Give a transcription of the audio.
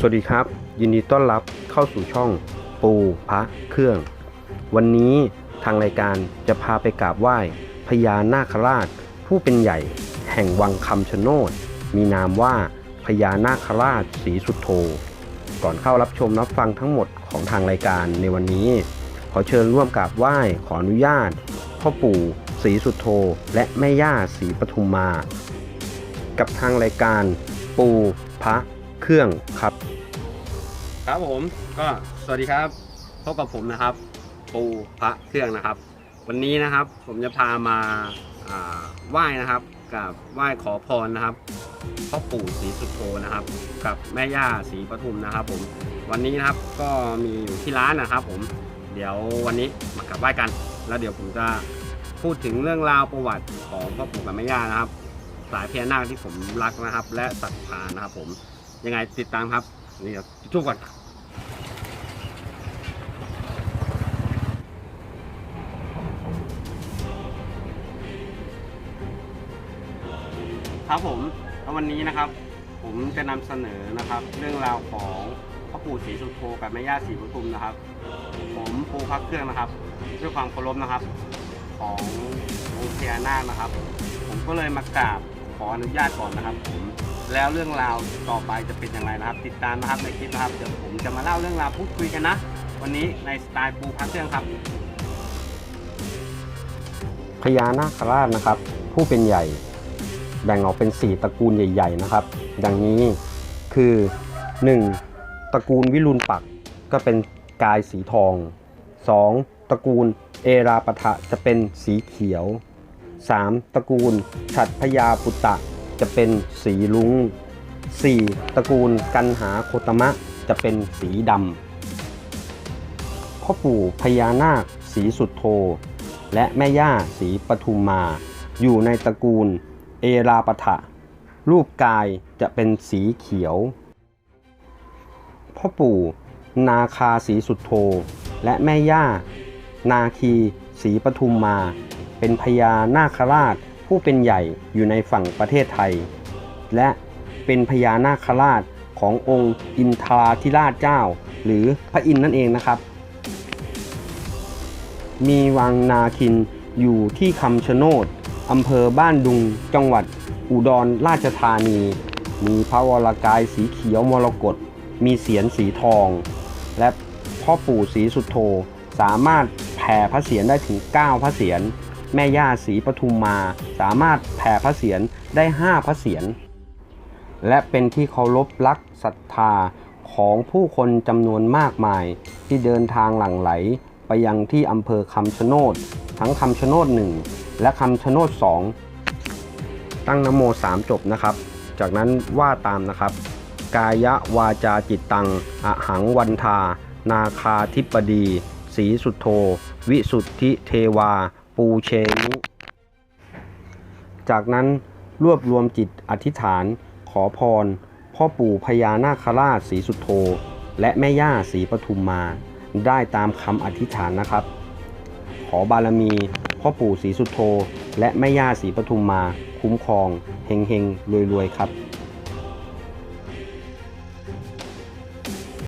สวัสดีครับ ยินดีต้อนรับเข้าสู่ช่องปูพระเครื่อง วันนี้ทางรายการจะพาไปกราบไหว้พญานาคราช ผู้เป็นใหญ่แห่งวังคำชะโนด มีนามว่าพญานาคราชศรีสุดโธก่อนเข้ารับชมรับฟังทั้งหมดของทางรายการในวันนี้ ขอเชิญร่วมกราบไหว้ขออนุญาตพ่อปู่ศรีสุดโธและแม่ย่าศรีปทุมมา กับทางรายการปูพระ เครื่องครับ ครับผมก็สวัสดีครับพบกับผมนะครับ ปูพระเครื่องนะครับ วันนี้นะครับผมจะพามาอ่าไหว้นะครับ กับไหว้ขอพรนะครับพ่อปู่ศรีสุโธนะครับ กับแม่ย่าศรีปทุมนะครับ ผมวันนี้นะครับก็มีอยู่ที่ร้านนะครับ ผมเดี๋ยววันนี้มากราบไหว้กัน แล้วเดี๋ยวผมจะพูดถึงเรื่องราวประวัติของพ่อปู่กับแม่ย่านะครับ สายพญานาคที่ผมรักนะครับ และศรัทธานะครับผม ยังไงติดตามครับ นี่เดี๋ยวจุ๊บก่อนครับผมแล้ววันนี้นะครับ ผมจะนำเสนอนะครับ เรื่องราวของพ่อปู่ศรีสุโธกับแม่ย่าศรีปทุมนะครับ ผมปูพักเครื่องนะครับด้วยความเคารพนะครับ ขององค์พญานาคนะครับ ผมก็เลยมากราบขออนุญาตก่อนนะครับ ผม แล้วเรื่องราวต่อไปจะเป็นอย่างไรนะครับ ติดตามนะครับในคลิปนะครับเดี๋ยวผมจะมาเล่าเรื่องราวพูดคุยกันนะ วันนี้ในสไตล์ปูพักเครื่องครับพญานาคราชนะครับ ผู้เป็นใหญ่ แบ่งออกเป็น 4 ตระกูลใหญ่ ๆ นะครับ ดังนี้คือ 1. ตระกูลวิรุณปักก็เป็นกายสีทอง 2. ตระกูลเอราปะทะจะเป็นสีเขียว 3. ตระกูลฉัตรพยาปุตตะ จะเป็นสีลุง 4. ตระกูลกันหาโคตมะจะเป็นสีดำพ่อปู่พญานาคสีสุดโท และแม่ย่าสีปทุมมา อยู่ในตระกูลเอราปะทะ รูปกายจะเป็นสีเขียว พ่อปู่นาคาสีสุดโท และแม่ย่า นาคีสีปทุมมา เป็นพญานาคราช ผู้เป็นใหญ่อยู่ในฝั่งประเทศไทย และเป็นพญานาคราชขององค์อินทราธิราชเจ้า หรือพระอินทร์นั่นเองนะครับ มีวังนาคินอยู่ที่คำชะโนดอำเภอบ้านดุงจังหวัดอุดรราชธานี มีพระวรากายสีเขียวมรกตมีเสียนสีทอง และพ่อปู่สีสุดโธสามารถแผ่พระเสียรได้ถึง 9 พระเสียร แม่ย่าสีปทุมมา สามารถแผ่พระเสียรได้ 5 พระเสียรและเป็นที่เคารพรักศรัทธาของผู้คนจำนวนมากมาย ที่เดินทางหลั่งไหลไปยังที่อำเภอคำชะโนดทั้งคำชะโนดหนึ่งและคำชะโนดสองตั้งนโมสามจบนะครับ จากนั้นว่าตามนะครับ กายะวาจาจิตตังอหังวันทา นาคาธิปดี สีสุทโธวิสุทธิเทวา ปูเชนิจากนั้นรวบรวมจิตอธิษฐานขอพร พ่อปู่พญานาคราชสีสุโธและแม่ย่าสีปทุมมา ได้ตามคำอธิษฐานนะครับ ขอบารมี พ่อปู่สีสุโธและแม่ย่าสีปทุมมา คุ้มครองเฮงเฮงรวยรวยๆครับ